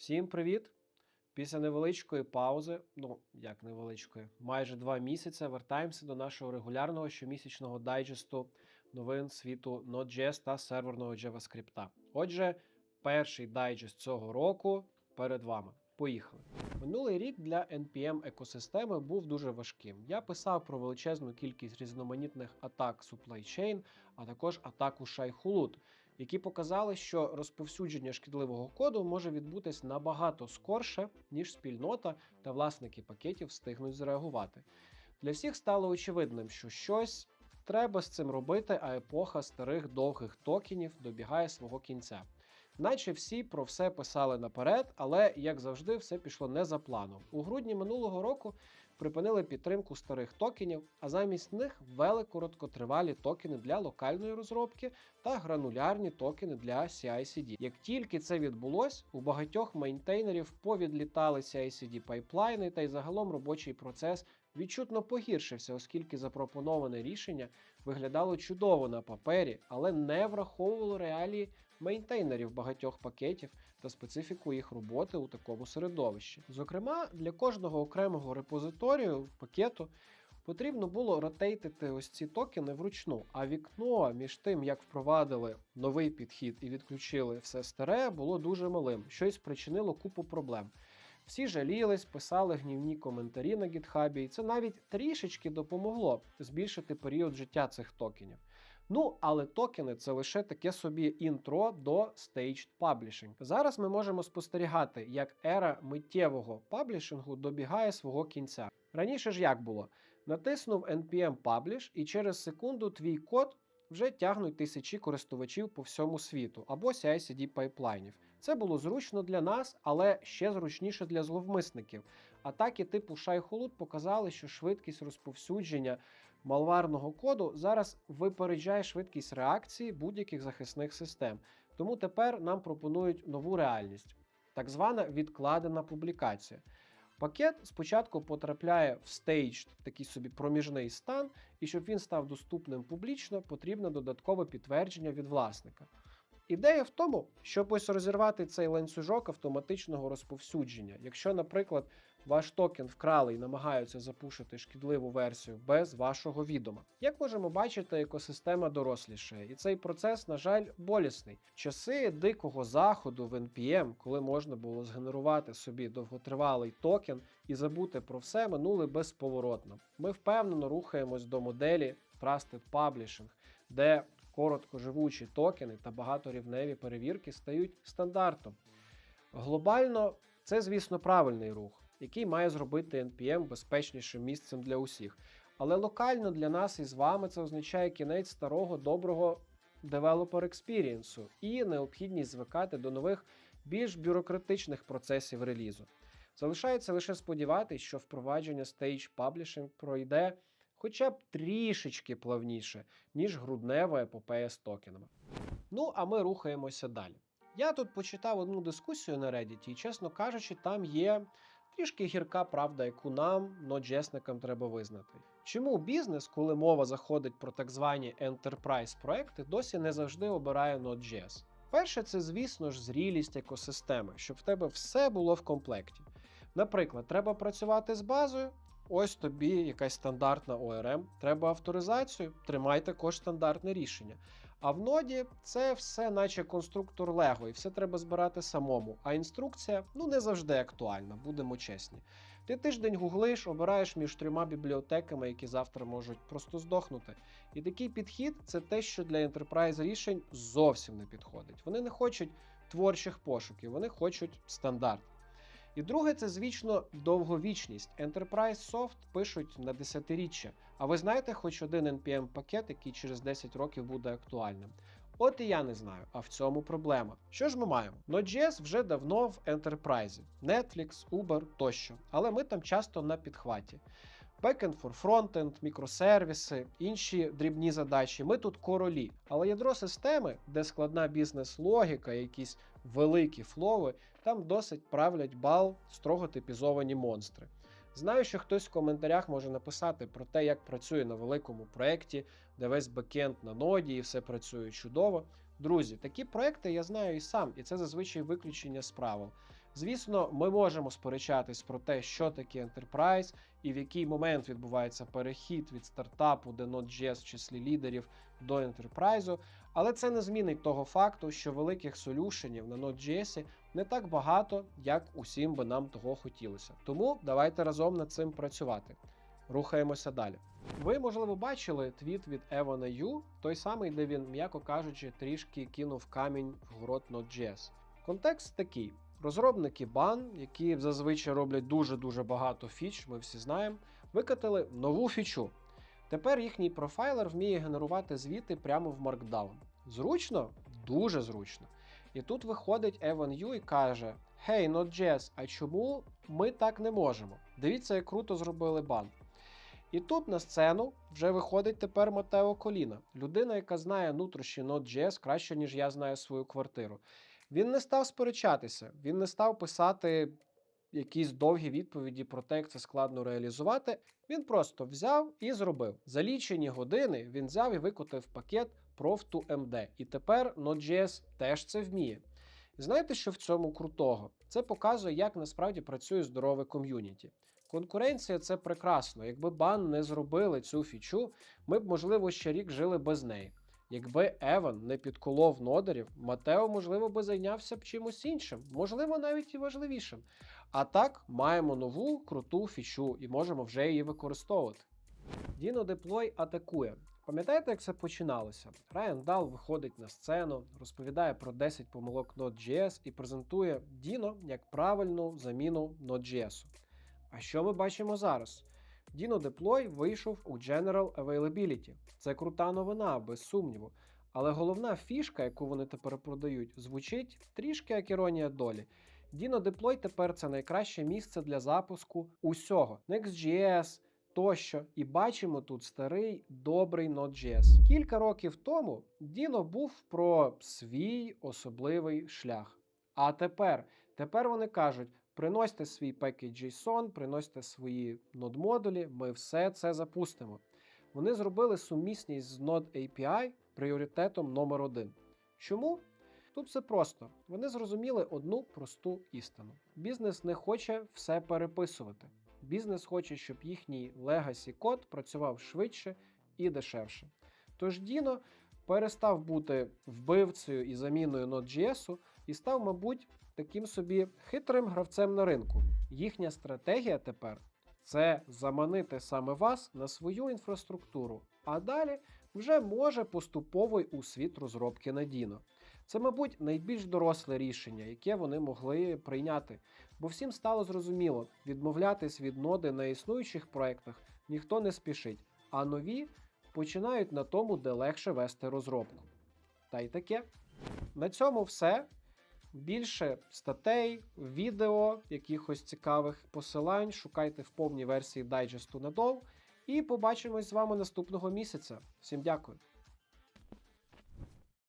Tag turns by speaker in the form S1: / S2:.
S1: Всім привіт! Після невеличкої паузи, ну як невеличкої, майже два місяці вертаємося до нашого регулярного щомісячного дайджесту новин світу Node.js та серверного JavaScript. Отже, перший дайджест цього року перед вами. Поїхали. Минулий рік для npm екосистеми був дуже важким. Я писав про величезну кількість різноманітних атак supply chain, а також атаку Шайхулут, які показали, що розповсюдження шкідливого коду може відбутись набагато скорше, ніж спільнота та власники пакетів встигнуть зреагувати. Для всіх стало очевидним, що щось треба з цим робити, а епоха старих довгих токенів добігає свого кінця. Наче всі про все писали наперед, але як завжди, все пішло не за планом. У грудні минулого року припинили підтримку старих токенів, а замість них ввели короткотривалі токени для локальної розробки та гранулярні токени для CI/CD. Як тільки це відбулось, у багатьох мейнтейнерів повідлітали CI/CD пайплайни, та й загалом робочий процес відчутно погіршився, оскільки запропоноване рішення виглядало чудово на папері, але не враховувало реалії мейнтейнерів багатьох пакетів та специфіку їх роботи у такому середовищі. Зокрема, для кожного окремого репозиторію пакету потрібно було ротейтити ось ці токени вручну, а вікно між тим, як впровадили новий підхід і відключили все старе, було дуже малим, що й спричинило купу проблем. Всі жалілись, писали гнівні коментарі на гітхабі, і це навіть трішечки допомогло збільшити період життя цих токенів. Ну, але токени це лише таке собі інтро до Staged Publishing. Зараз ми можемо спостерігати, як ера миттєвого паблішингу добігає свого кінця. Раніше ж як було? Натиснув npm Publish, і через секунду твій код вже тягнуть тисячі користувачів по всьому світу або CI-CD пайплайнів. Це було зручно для нас, але ще зручніше для зловмисників. Атаки типу Шайхолут показали, що швидкість розповсюдження малварного коду зараз випереджає швидкість реакції будь-яких захисних систем. Тому тепер нам пропонують нову реальність, так звана відкладена публікація. Пакет спочатку потрапляє в стейдж, такий собі проміжний стан, і щоб він став доступним публічно, потрібне додаткове підтвердження від власника. Ідея в тому, щоб ось розірвати цей ланцюжок автоматичного розповсюдження. Якщо, наприклад, ваш токен вкрали і намагаються запушити шкідливу версію без вашого відома. Як можемо бачити, екосистема дорослішає, і цей процес, на жаль, болісний. Часи дикого заходу в NPM, коли можна було згенерувати собі довготривалий токен і забути про все, минули безповоротно. Ми впевнено рухаємось до моделі Trusted Publishing, де короткоживучі токени та багаторівневі перевірки стають стандартом. Глобально це, звісно, правильний рух, який має зробити NPM безпечнішим місцем для усіх. Але локально для нас і з вами це означає кінець старого доброго девелопер експірієнсу і необхідність звикати до нових, більш бюрократичних процесів релізу. Залишається лише сподіватися, що впровадження Stage Publishing пройде хоча б трішечки плавніше, ніж груднева епопея з токенами. Ну, а ми рухаємося далі. Я тут почитав одну дискусію на Reddit, і, чесно кажучи, там є трішки гірка правда, яку нам, ноджесникам, треба визнати. Чому бізнес, коли мова заходить про так звані enterprise проекти, досі не завжди обирає Node.js? Перше, це, звісно ж, зрілість екосистеми, щоб в тебе все було в комплекті. Наприклад, треба працювати з базою. Ось тобі якась стандартна ORM, треба авторизацію, тримай також стандартне рішення. А в ноді це все, наче конструктор Лего, і все треба збирати самому. А інструкція ну не завжди актуальна, будемо чесні. Ти тиждень гуглиш, обираєш між трьома бібліотеками, які завтра можуть просто здохнути. І такий підхід це те, що для enterprise рішень зовсім не підходить. Вони не хочуть творчих пошуків, вони хочуть стандарт. І друге, це звічно довговічність. Enterprise Soft пишуть на десятиріччя. А ви знаєте хоч один npm пакет, який через 10 років буде актуальним? От і я не знаю, а в цьому проблема. Що ж ми маємо? Node.js вже давно в Enterprise. Netflix, Uber тощо, але ми там часто на підхваті. Backend for frontend, мікросервіси, інші дрібні задачі. Ми тут королі. Але ядро системи, де складна бізнес-логіка, якісь великі флови, там досить правлять бал строго типізовані монстри. Знаю, що хтось в коментарях може написати про те, як працює на великому проєкті, де весь бекенд на ноді і все працює чудово. Друзі, такі проекти я знаю і сам, і це зазвичай виключення з правил. Звісно, ми можемо сперечатись про те, що таке Enterprise і в який момент відбувається перехід від стартапу, де Node.js в числі лідерів до Enterprise, але це не змінить того факту, що великих солюшенів на Node.js не так багато, як усім би нам того хотілося. Тому давайте разом над цим працювати. Рухаємося далі. Ви, можливо, бачили твіт від Евана Ю, той самий, де він, м'яко кажучи, трішки кинув камінь в город Node.js. Контекст такий: розробники бан, які зазвичай роблять дуже-дуже багато фіч, ми всі знаємо, викатили нову фічу. Тепер їхній профайлер вміє генерувати звіти прямо в Markdown. Зручно? Дуже зручно. І тут виходить Еван Ю і каже: Hey, Node.js, а чому ми так не можемо? Дивіться, як круто зробили бан. І тут на сцену вже виходить тепер Матео Коліна, людина, яка знає нутрощі Node.js краще, ніж я знаю свою квартиру. Він не став сперечатися, він не став писати якісь довгі відповіді про те, як це складно реалізувати. Він просто взяв і зробив. За лічені години він взяв і викотив пакет Prof2MD. І тепер Node.js теж це вміє. Знаєте, що в цьому крутого? Це показує, як насправді працює здорове ком'юніті. Конкуренція це прекрасно. Якби бан не зробили цю фічу, ми б, можливо, ще рік жили без неї. Якби Еван не підколов нодерів, Матео, можливо, би зайнявся б чимось іншим, можливо, навіть і важливішим. А так, маємо нову круту фічу і можемо вже її використовувати. Dino Deploy атакує. Пам'ятаєте, як це починалося? Райан Дал виходить на сцену, розповідає про 10 помилок Node.js і презентує Dino як правильну заміну Node.js. А що ми бачимо зараз? Dino Deploy вийшов у General Availability. Це крута новина, без сумніву. Але головна фішка, яку вони тепер продають, звучить трішки як іронія долі. Dino Deploy тепер це найкраще місце для запуску усього. Next.js тощо. І бачимо тут старий добрий Node.js. Кілька років тому Dino був про свій особливий шлях. А тепер, тепер вони кажуть. Приносьте свій пекет JSON, приносьте свої node модулі, ми все це запустимо. Вони зробили сумісність з Node API пріоритетом номер один. Чому? Тут все просто. Вони зрозуміли одну просту істину: бізнес не хоче все переписувати. Бізнес хоче, щоб їхній legacy код працював швидше і дешевше. Тож Dino перестав бути вбивцею і заміною Node.js і став, мабуть, таким собі хитрим гравцем на ринку. Їхня стратегія тепер це заманити саме вас на свою інфраструктуру, а далі вже може поступово й у світ розробки надійно. Це, мабуть, найбільш доросле рішення, яке вони могли прийняти, бо всім стало зрозуміло, відмовлятись від ноди на існуючих проектах ніхто не спішить, а нові починають на тому, де легше вести розробку. Та й таке. На цьому все. Більше статей, відео, якихось цікавих посилань шукайте в повній версії дайджесту надов. І побачимось з вами наступного місяця. Всім дякую!